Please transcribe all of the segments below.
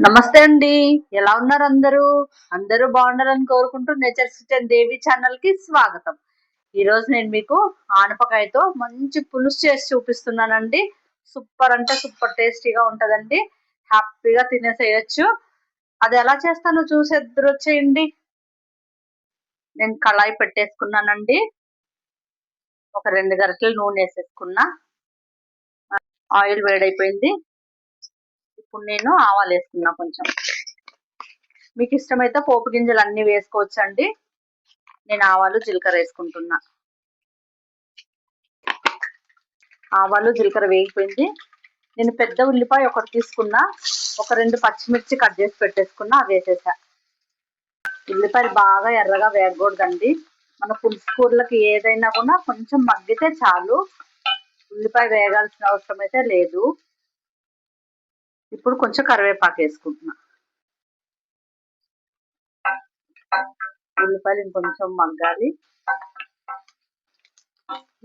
నమస్తే అండి. ఎలా ఉన్నారు అందరూ? అందరూ బాగుండాలని కోరుకుంటూ నేచర్ సిస్టమ్ దేవి ఛానల్కి స్వాగతం. ఈ రోజు నేను మీకు ఆనపకాయతో మంచి పులుసు చేసి చూపిస్తున్నానండి. సూపర్ అంటే సూపర్ టేస్టీగా ఉంటదండి. హ్యాపీగా తినేసేయచ్చు. అది ఎలా చేస్తానో చూసి ఇద్దరు వచ్చేయండి. నేను కళాయి పెట్టేసుకున్నానండి. ఒక రెండు గరిటెలు నూనె వేసేసుకున్నా. ఆయిల్ వేడైపోయింది. ఇప్పుడు నేను ఆవాలు వేసుకున్నా కొంచెం. మీకు ఇష్టమైతే పోపు గింజలు అన్ని వేసుకోవచ్చండి. నేను ఆవాలు జీలకర్ర వేసుకుంటున్నా. ఆవాలు జీలకర్ర వేగిపోయింది. నేను పెద్ద ఉల్లిపాయ ఒకటి తీసుకున్నా. ఒక రెండు పచ్చిమిర్చి కట్ చేసి పెట్టేసుకున్నా అవి వేసేసా. ఉల్లిపాయలు బాగా ఎర్రగా వేగకూడదండి. మన పులుసు కూరలకి ఏదైనా కూడా కొంచెం మగ్గితే చాలు. ఉల్లిపాయ వేగాల్సిన అవసరం అయితే లేదు. ఇప్పుడు కొంచెం కరివేపాకు వేసుకుంటున్నా. ఉల్లిపాయలు ఇంకొంచెం మగ్గాలి.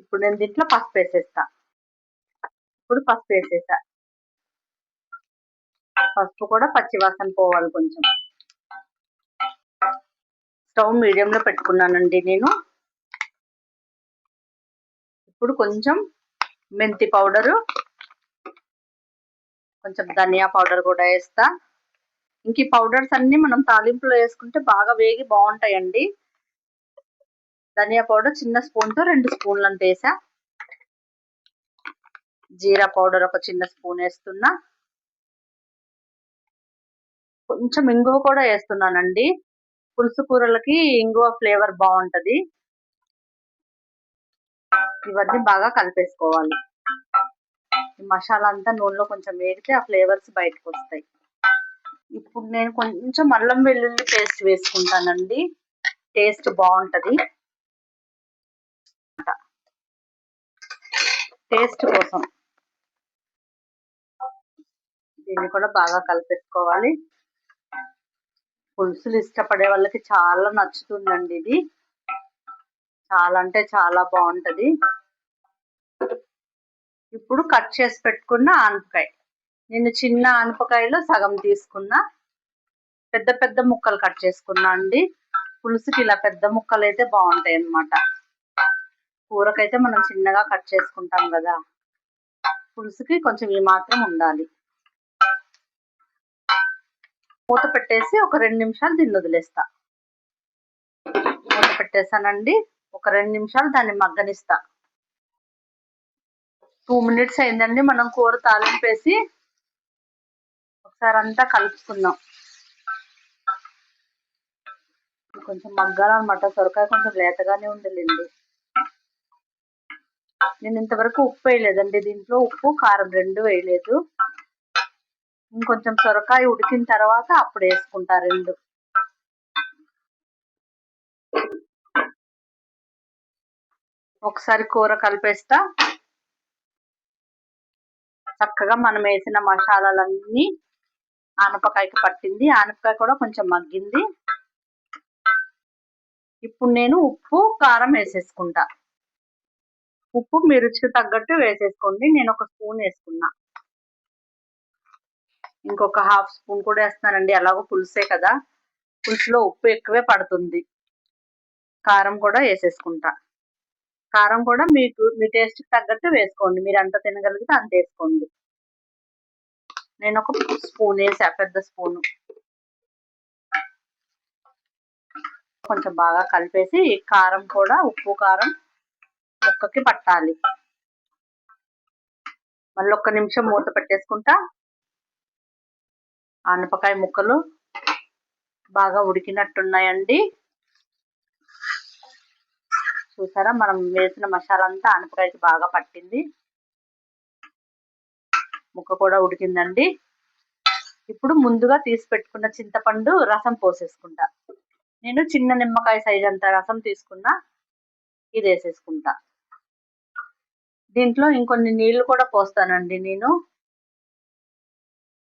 ఇప్పుడు నేను దీంట్లో పసుపు వేసేస్తా. ఇప్పుడు పసుపు వేసేసా. పసుపు కూడా పచ్చివాసన పోవాలి కొంచెం. స్టవ్ మీడియంలో పెట్టుకున్నానండి నేను. ఇప్పుడు కొంచెం మెంతి పౌడరు కొంచెం ధనియా పౌడర్ కూడా వేస్తా. ఇంక ఈ పౌడర్స్ అన్ని మనం తాలింపులో వేసుకుంటే బాగా వేగి బాగుంటాయండి. ధనియా పౌడర్ చిన్న స్పూన్తో రెండు స్పూన్లు అంత వేసా. జీరా పౌడర్ ఒక చిన్న స్పూన్ వేస్తున్నా. కొంచెం ఇంగువ కూడా వేస్తున్నానండి. పులుసు కూరలకి ఇంగువ ఫ్లేవర్ బాగుంటది. ఇవన్నీ బాగా కలిపేసుకోవాలి. మసాలా అంతా నూనెలో కొంచెం వేడితే ఆ ఫ్లేవర్స్ బయటకు వస్తాయి. ఇప్పుడు నేను కొంచెం అల్లం వెల్లుల్లి పేస్ట్ వేసుకుంటానండి. టేస్ట్ బాగుంటుంది. టేస్ట్ కోసం. దీన్ని కూడా బాగా కలిపేసుకోవాలి పులుసులు ఇష్టపడే వాళ్ళకి చాలా నచ్చుతుందండి ఇది. చాలా అంటే చాలా బాగుంటుంది. ఇప్పుడు కట్ చేసి పెట్టుకున్న ఆనపకాయ. నేను చిన్న ఆనపకాయలో సగం తీసుకున్నా. పెద్ద పెద్ద ముక్కలు కట్ చేసుకున్నా అండి. పులుసుకి ఇలా పెద్ద ముక్కలు అయితే బాగుంటాయి అన్నమాట. కూరకైతే మనం చిన్నగా కట్ చేసుకుంటాం కదా. పులుసుకి కొంచెం ఈ మాత్రం ఉండాలి. మూత పెట్టేసి ఒక రెండు నిమిషాలు దీన్ని వదిలేస్తా. మూత పెట్టేసానండి ఒక రెండు నిమిషాలు దాన్ని మగ్గనిస్తా. టూ మినిట్స్ అయిందండి. మనం కూర తాలింపేసి ఒకసారి అంతా కలుపుకుందాం. కొంచెం మగ్గాలన్నమాట. సొరకాయ కొంచెం లేతగానే ఉందిలేండి. నేను ఇంతవరకు ఉప్పు వేయలేదండి. దీంట్లో ఉప్పు కారం రెండు వేయలేదు. ఇంకొంచెం సొరకాయ ఉడికిన తర్వాత అప్పుడు వేసుకుంటా రెండు. ఒకసారి కూర కలిపేస్తా. చక్కగా మనం వేసిన మసాలాలన్నీ ఆనపకాయకి పట్టింది. ఆనపకాయ కూడా కొంచెం మగ్గింది. ఇప్పుడు నేను ఉప్పు కారం వేసేసుకుంటా. ఉప్పు మీ రుచికి తగ్గట్టు వేసేసుకోండి. నేను ఒక స్పూన్ వేసుకున్నా. ఇంకొక హాఫ్ స్పూన్ కూడా వేస్తున్నానండి. అలాగో పులుసే కదా. పులుసులో ఉప్పు ఎక్కువే పడుతుంది. కారం కూడా వేసేసుకుంటా. కారం కూడా మీకు మీ టేస్ట్కి తగ్గట్టు వేసుకోండి. మీరు ఎంత తినగలిగితే అంత వేసుకోండి. నేను ఒక స్పూన్ వేసా పెద్ద స్పూను. కొంచెం బాగా కలిపేసి కారం కూడా ఉప్పు కారం ముక్కకి పట్టాలి. మళ్ళీ ఒక్క నిమిషం మూత పెట్టేసుకుంటా. ఆనపకాయ ముక్కలు బాగా ఉడికినట్టున్నాయండి. చూసారా? మనం వేసిన మసాలా అంతా అనపకాయకి బాగా పట్టింది. ముక్క కూడా ఉడికిందండి. ఇప్పుడు ముందుగా తీసి పెట్టుకున్న చింతపండు రసం పోసేసుకుంటా. నేను చిన్న నిమ్మకాయ సైజ్ అంత రసం తీసుకున్నా ఇది వేసేసుకుంటా. దీంట్లో ఇంకొన్ని నీళ్ళు కూడా పోస్తానండి నేను.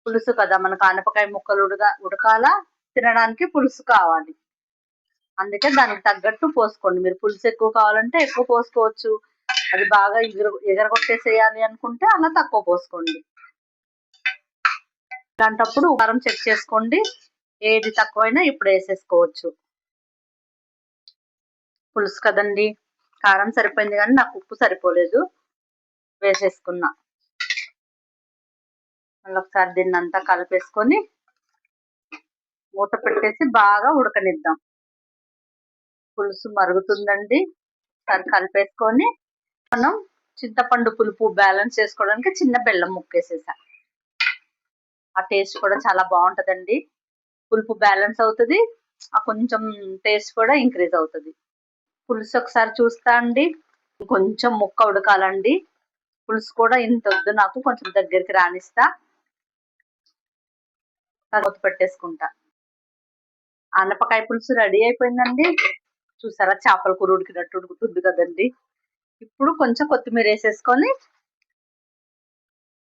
పులుసు కదా మనకు ఆనపకాయ ముక్కలు ఉడక ఉడకాల? తినడానికి పులుసు కావాలి. అందుకే దానికి తగ్గట్టు పోసుకోండి. మీరు పులుసు ఎక్కువ కావాలంటే ఎక్కువ పోసుకోవచ్చు. అది బాగా ఎగర ఎగరగొట్టేసేయాలి అనుకుంటే అలా తక్కువ పోసుకోండి. ఇలాంటప్పుడు కారం చెక్ చేసుకోండి. ఏది తక్కువైనా ఇప్పుడు వేసేసుకోవచ్చు. పులుసు కదండి. కారం సరిపోయింది కానీ నాకు ఉప్పు సరిపోలేదు. వేసేసుకున్నా. మళ్ళీ ఒకసారి దీన్ని అంతా కలిపేసుకొని మూత పెట్టేసి బాగా ఉడకనిద్దాం. పులుసు మరుగుతుందండి. ఒకసారి కలిపేసుకొని మనం చింతపండు పులుపు బ్యాలెన్స్ చేసుకోవడానికి చిన్న బెల్లం ముక్కేసేసా. ఆ టేస్ట్ కూడా చాలా బాగుంటుందండి. పులుపు బ్యాలెన్స్ అవుతుంది. ఆ కొంచెం టేస్ట్ కూడా ఇంక్రీజ్ అవుతుంది. పులుసు ఒకసారి చూస్తా అండి. కొంచెం ముక్క ఉడకాలండి. పులుసు కూడా ఇంత వద్దు నాకు కొంచెం దగ్గరికి రానిస్తా. మూత పెట్టేసుకుంటా. ఆనపకాయ పులుసు రెడీ అయిపోయిందండి. చూసారా? చేపల కూర ఉడికినట్టు ఉడుకుతుంది కదండి. ఇప్పుడు కొంచెం కొత్తిమీర వేసేసుకొని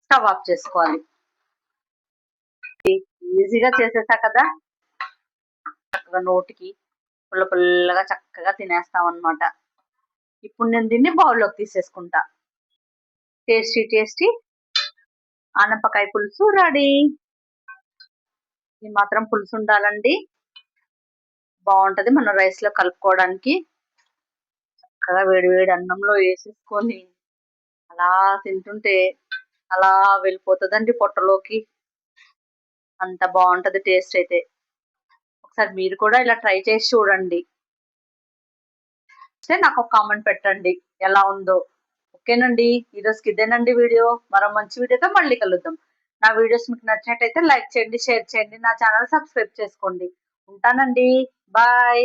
స్టవ్ ఆఫ్ చేసుకోవాలి. ఈజీగా చేసేసా కదా? చక్కగా నోటికి పుల్ల పుల్లగా చక్కగా తినేస్తాం అనమాట ఇప్పుడు నేను దీన్ని బౌల్లోకి తీసేసుకుంటా. టేస్టీ టేస్టీ ఆనపకాయ పులుసు రెడీ. ఈ మాత్రం పులుసు ఉండాలండి. బాగుంటది. మనం రైస్లో కలుపుకోవడానికి చక్కగా వేడి వేడి అన్నంలో వేసేసుకొని అలా తింటుంటే అలా వెళ్ళిపోతుందండి పొట్టలోకి. అంత బాగుంటది టేస్ట్ అయితే. ఒకసారి మీరు కూడా ఇలా ట్రై చేసి చూడండి. సరే నాకు ఒక కామెంట్ పెట్టండి. ఎలా ఉందో. ఓకేనండి. ఈరోజుకి ఇదేనండి వీడియో. మరో మంచి వీడియోతో మళ్ళీ కలుద్దాం. నా వీడియోస్ మీకు నచ్చినట్టయితే లైక్ చేయండి షేర్ చేయండి. నా ఛానల్ సబ్స్క్రైబ్ చేసుకోండి. ఉంటానండి. బాయ్.